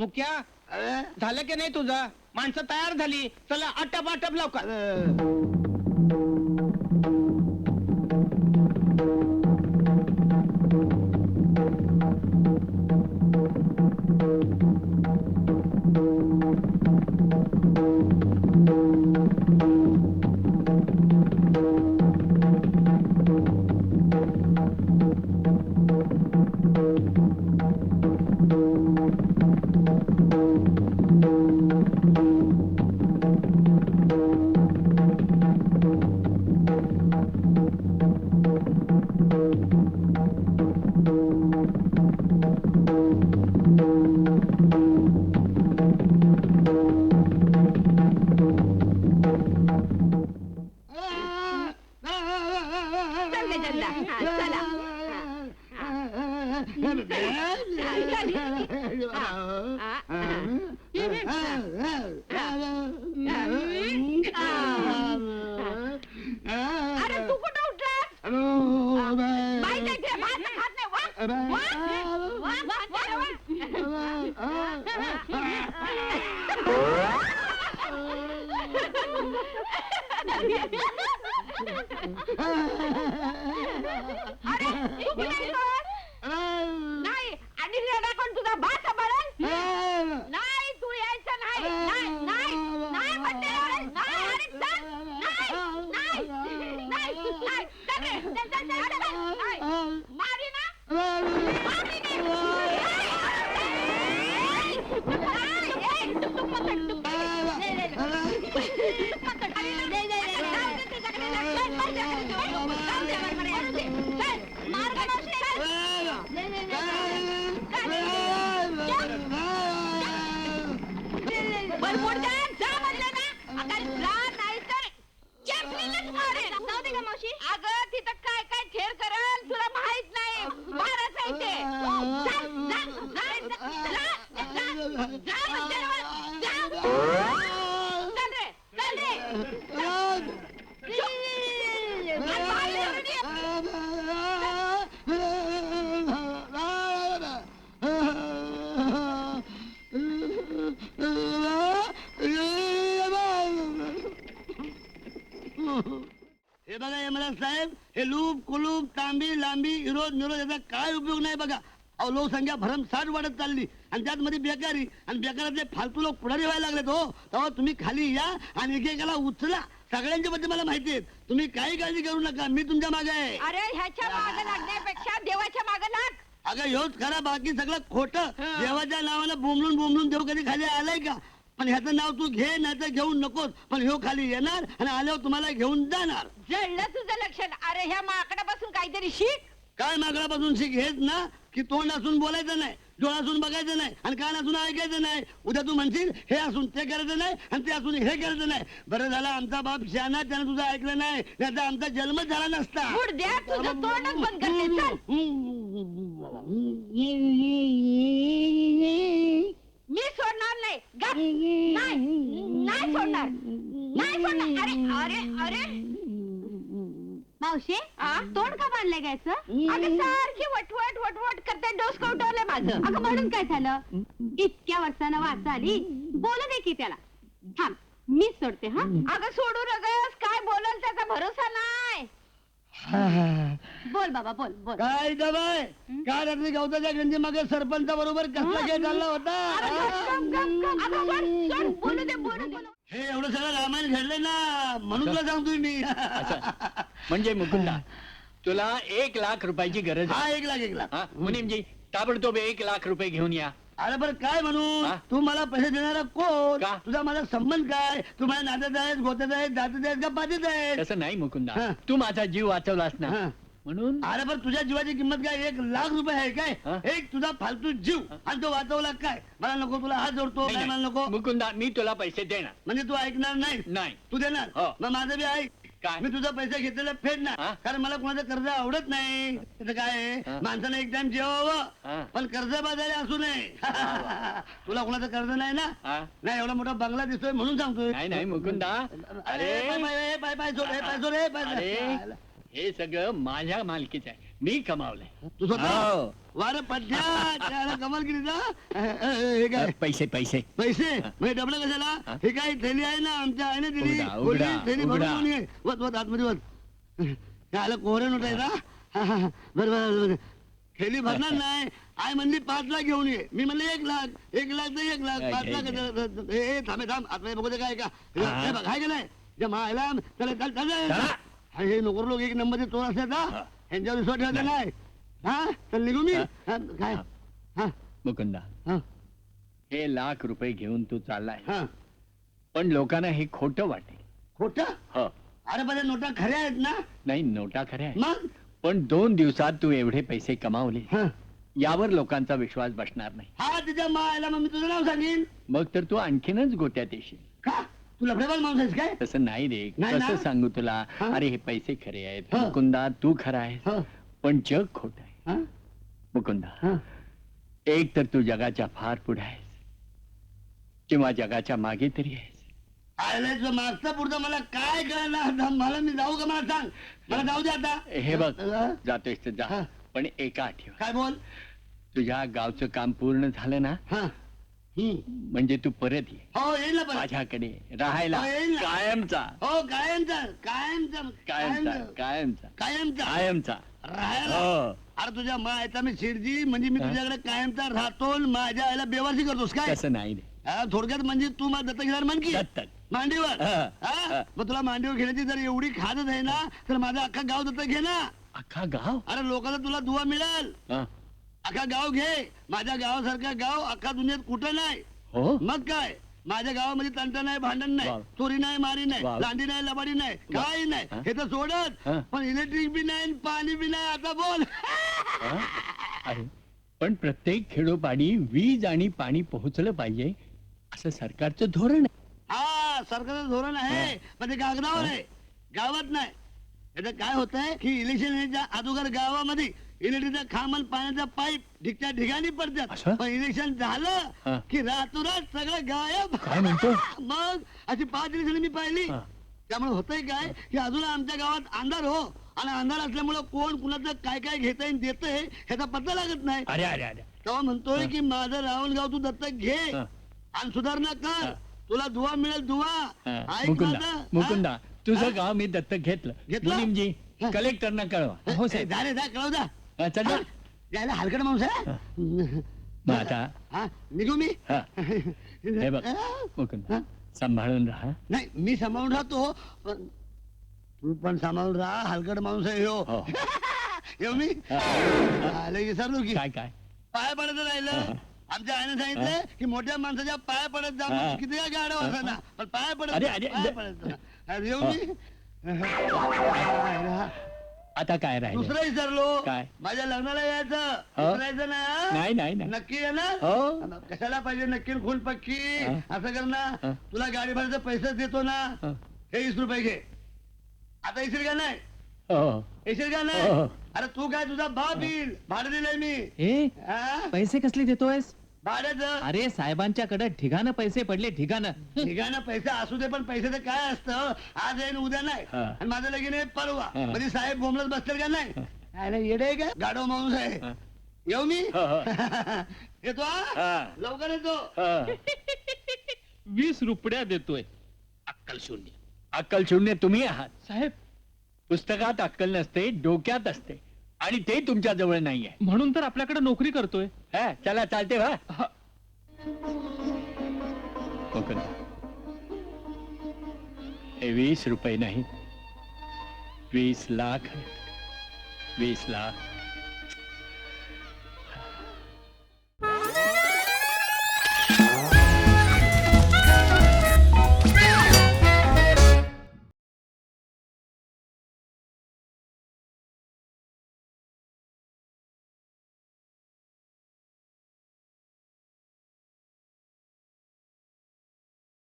मुक्या? अरे? झालं की नाही तुझं? माणसं तयार झाली. चला आटप आटप लवकर. अरे तू कुठं उठलास बाई काय ते भात खात नाही वा वा वा वा वा अरे तू कुठे गेलास? अगं तिथं काय काय ठेर करल तुला माहीत नाही महाराज आहे ते जा, जा, जा, जा, जा, जा म्हणते ना, जा. चल हे बघा यमराज साहेब हे लूप कुलूप तांबी लांबी विरोध निरोध याचा काय उपयोग नाही बघा. अहो लोकसंख्या भरमसाठ वाढत चालली. आणि त्यात मध्ये बेकारी आणि बेकारातले फालतू लोक पुढारी व्हायला लागलेत हो. तेव्हा तुम्ही खाली या आणि एकेकाला उचला. सगळ्यांच्या बद्दल मला माहिती आहे तुम्ही काही काळजी करू नका. मी तुमच्या मागे आहे. अरे ह्याच्या मागे लागण्यापेक्षा देवाच्या मागे लाग. अगं ह्योच खरा बाकी सगळं खोट. देवाच्या नावानं बोंबलून बोंबलून देव कधी खाली आलाय का? पण ह्याचं नाव तू घे नाही तर घेऊ नकोस. पण ह्यो खाली येणार आणि आल्यावर तुम्हाला घेऊन जाणार. जळलं तुझं लक्षण. अरे ह्या माकडापासून काहीतरी शिक. काय मागण्यापासून शिक हेच ना? की तोंड असून बोलायचं नाही डोळा असून बघायचं नाही आणि कान असून ऐकायचं नाही. उद्या तू म्हणशील हे असून ते करायचं नाही आणि ते असून हे करायचं नाही. बरं झालं आमचा बाप शहाणा त्यानं तुझं ऐकलं नाही नाही तर आमचा जन्मच झाला नसता. तुझं तोंडच बंद करते चल मी सोडणार नाही गप. नाही नाही सोडणार नाही सोडणार अरे अरे. मावशी आ? तोंड का बांधलंय गायचं? अगं सारखी वटवट वटवट करते डोस कवटवलंय माझं. अगं म्हणून काय झालं? इतक्या वर्षानं वाच आली. बोलू दे की त्याला. थांब मीच सोडते हा? अगं सोडू नगस. काय बोलल त्याचा भरोसा नाही. बोल बाबा बोल बोल. काय दबाय काय रात्री गवताच्या गंजी मागे सरपंचा बरोबर कसला खेळ चालला होता? अरे गप, गप, गप, गप. अगं सोड, सोड. बोलू दे बोलू दे. हे एवढं सगळं रामायण घडलंय ना म्हणून तुला सांगतोय मी. म्हणजे मुकुंदा तुला एक लाख रुपयाची गरज आहे. हा एक लाख एक लाख. हा? मुनीमजी ताबडतोब एक लाख रुपये घेऊन या. अरे बरं काय म्हणू? हा? तू मला पैसे देणारा कोण? का? तुझा माझा संबंध काय? तू माझ्या नात्यात आहेस गोत्यात आहेस दात्यात आहेस का पातीत आहेस? तसं नाही मुकुंदा. हा. तू माझा जीव वाचवलास ना. हा. म्हणून अरे पण तुझ्या जीवाची किंमत काय एक लाख रुपये आहे हा? काय एक तुझा फालतू जीव आणि तो वाचवला काय मला नको तुला हात जोडतो नाही, मला नाही. नको मुकुंदा मी तुला पैसे देणार म्हणजे तू ऐकणार नाही नाही तू देणार हो. मग माझं बी ऐक काय? मी तुझा पैसे घेतलेला फेडणार हा? कारण मला कोणाचं कर्ज आवडत नाही त्याचं काय आहे? हा? माणसानं एक टाइम हा. जेवावं पण कर्ज बाजारी असू नये तुला कोणाचं कर्ज नाही ना हा? नाही एवढा मोठा बंगला दिसतोय म्हणून सांगतोय नाही नाही मुकुंदा अरे अरे पाय पाय पाय पाय सोड हे पाय सोड हे पाय सोड. अरे हे सगळं माझ्या मालकीचं आहे. मी कमावलंय. तू स्वतः? हो. वार पठ्या त्याला कमाल केली ना अ, अ, अ, हे काय? पैसे पैसे. पैसे? म्हणजे डबडं कशाला? हा? हे काय थैली आहे ना आमच्या आहे ना दिली उघडा, थैली भरून उघडा. घेऊन ये. वत वत आतमध्ये वत. त्याला कोरे नोट आहे ना हा, हा, हा. बरं बरं बरं थैली भरणार नाही. आई म्हणली पाच लाख घेऊन ये. मी म्हणले एक लाख. एक लाख तर एक लाख. पाच लाख. हे हे, थांबे थांब. आतमध्ये बघू दे काय का. हे. हा. हे बघ हाय का नाही? त्या मायला चला चल चल. चला. हा, हे नोकर लोक एक नंबरचे चोर असतात हा. यांच्यावर विश्वास ठेवता नाही. हा? चल निघू मी. हा. काय? हा. मुकुंदा हा. हे लाख रुपये घेऊन तू चाललाय हा. पण लोकांना हे खोटं वाटेल. खोटं? हो. अरे पण नोटा खऱ्या आहेत ना? नाही नोटा खऱ्या आहे मग? पण दोन दिवसात तू एवढे पैसे कमावले. हा. यावर लोकांचा विश्वास बसणार नाही. हा तिच्या मायला मग मी तुझं नाव सांगेन. मग तर तू आणखीनच गोत्यात येशील. का? तुला प्रेमाल माणूस आहेस काय? तसं नाही रे. नाही ना? कसं सांगू तुला? हा? अरे हे पैसे खरे आहेत. हा. मुकुंदा तू खरा आहेस. हा. पण जग खोट आहे. हा? मुकुंदा हा. एक तर तू जगाच्या फार पुढे आहेस. किंवा जगाच्या मागे तरी आहेस. तुझं मागचं पुढचं मला काय आता? मला मी जाऊ का? मला सांग. मला जाऊ दे आता. हे बघ हा? जातोयस तर जा. पण एका आठवण. काय बोल? तुझ्या गावचं काम पूर्ण झालं ना? हा. म्हणजे तू परत ये. हो येईल ना माझ्याकडे राहायला हो, येईल ना. कायमचा. हो कायमचा कायमचा कायमचा कायमचा. कायमचा. कायमचा. कायमचा. राहायला. हो. अरे तुझ्या मायचा मी शिरजी म्हणजे मी हा? तुझ्याकडे कायमचा राहतो आणि माझ्या आईला बेवासी करतोस काय? तसं नाही रे. हा, थोडक्यात म्हणजे तू मला दत्तक घेणार म्हण की. दत्तक. मांडीवर. हा, हा? हा. मग तुला मांडीवर घेण्याची जर एवढी खादच आहे ना तर माझं अख्खा गाव दत्तक घे ना. अख्खा गाव? अरे लोकांना तुला दुवा मिळेल. हा. अख्खा गाव घे. माझ्या गावासारखा गाव अख्खा दुनियेत कुठं नाही? हो? मग काय? माझ्या गावामध्ये तंटा नाही भांडण नाही वाव. चोरी नाही मारी नाही वाव. लांडी नाही लबाडी नाही काही नाही. हा? हे तर सोडत. हा? पण इलेक्ट्रिक बी नाही आणि पाणी बी नाही आता बोल. हा? अरे पण प्रत्येक खेडोपाडी वीज आणि पाणी पोहोचलं पाहिजे असं सरकारचं धोरण आहे. हा सरकारचं धोरण आहे. पण ते कागदावर आहे. गावात नाही. याचं काय होत आहे की इलेक्शन याच्या अगोदर गावामध्ये इलेक्ट्रिकचा खांब आणि पाण्याचा पाईप ठिकच्या ठिकाणी पडतात असं? पण इलेक्शन हा. झालं की रातोरात सगळं गायब काय म्हणतो मग अशी पाच इलेक्शन मी पाहिली हा. त्यामुळे होतंय काय की अजून आमच्या गावात अंधार हो आणि अंधार असल्यामुळे कोण कुणाचं काय काय घेतंय देतंय ह्याचा पत्ता लागत नाही अरे अरे अरे तेव्हा म्हणतोय की माझं रावण गाव तू दत्तक घे हा. आणि सुधारणा कर. तुला दुवा मिळेल दुवा हा. ऐक मुकुंदा माझं. मुकुंदा तुझं? गाव मी दत्तक घेतलं घेतलं? मुनीमजी हा. कलेक्टरना कळवा हो साहेब रे जा कळव जा हा, चल ना. यायला हलकट माणूस आहे मग आता? हा निघू मी? हा. हे बघ? मुकुंदा हा? सांभाळून राहा. नाही मी सांभाळून राहतो. पण तू पण सांभाळून राहा हलकट माणूस आहे हो. हो. येऊ मी. आले विसरलो की काय काय? पाय पडत राहिलं. आमच्या आईने सांगितलं की मोठ्या माणसाच्या पाय पडत जा हा. किती काय गाडव असताना पण पाय पडत अरे, जा, अरे, पाय अरे. पडत जा. अरे, येऊ मी? आता काय राहिलं? दुसरं विसरलो. काय? माझ्या लग्नाला यायचं. हो. विसरायचं ना हा? नाही नाही नाही. नक्की येणार हो. कशाला पाहिजे नक्की फुल पक्की? हा. असं कर ना. हा. तुला गाडी भाड्याचे पैसे देतो ना. हा. हे वीस रुपये घे. आता येशील का नाही? हो. येशील का हो. नाही अरे तू काय तुझा बाप येईल भाडं दिलंय मी. हा? पैसे कसले देतोयस? भाड्याचं अरे साहेबांच्याकडे ठिकाणं पैसे पडले ठिकाणं ठिकाणं पैसे असू दे पण पैसे तर काय असतं? आज आहे उद्या नाही. हा. आणि माझं लगीन आहे परवा. हा. म्हणजे साहेब बोंबलत बसतील का नाही? अरे येडे आहे का? गाडो माणूस आहे. हा. येऊ मी? हो. येतो हा? हा. लवकर येतो. वीस रुपया देतोय. अक्कल शून्य. अक्कल शून्य तुम्ही आहात. साहेब. पुस्तकात अक्कल नसते डोक्यात असते. आणि ते तुमच्या जवळ नाहीये. म्हणून तर आपल्याकडे नोकरी करतोय. चला चालते वा हा. वीस रुपये नाही. वीस लाख. वीस लाख.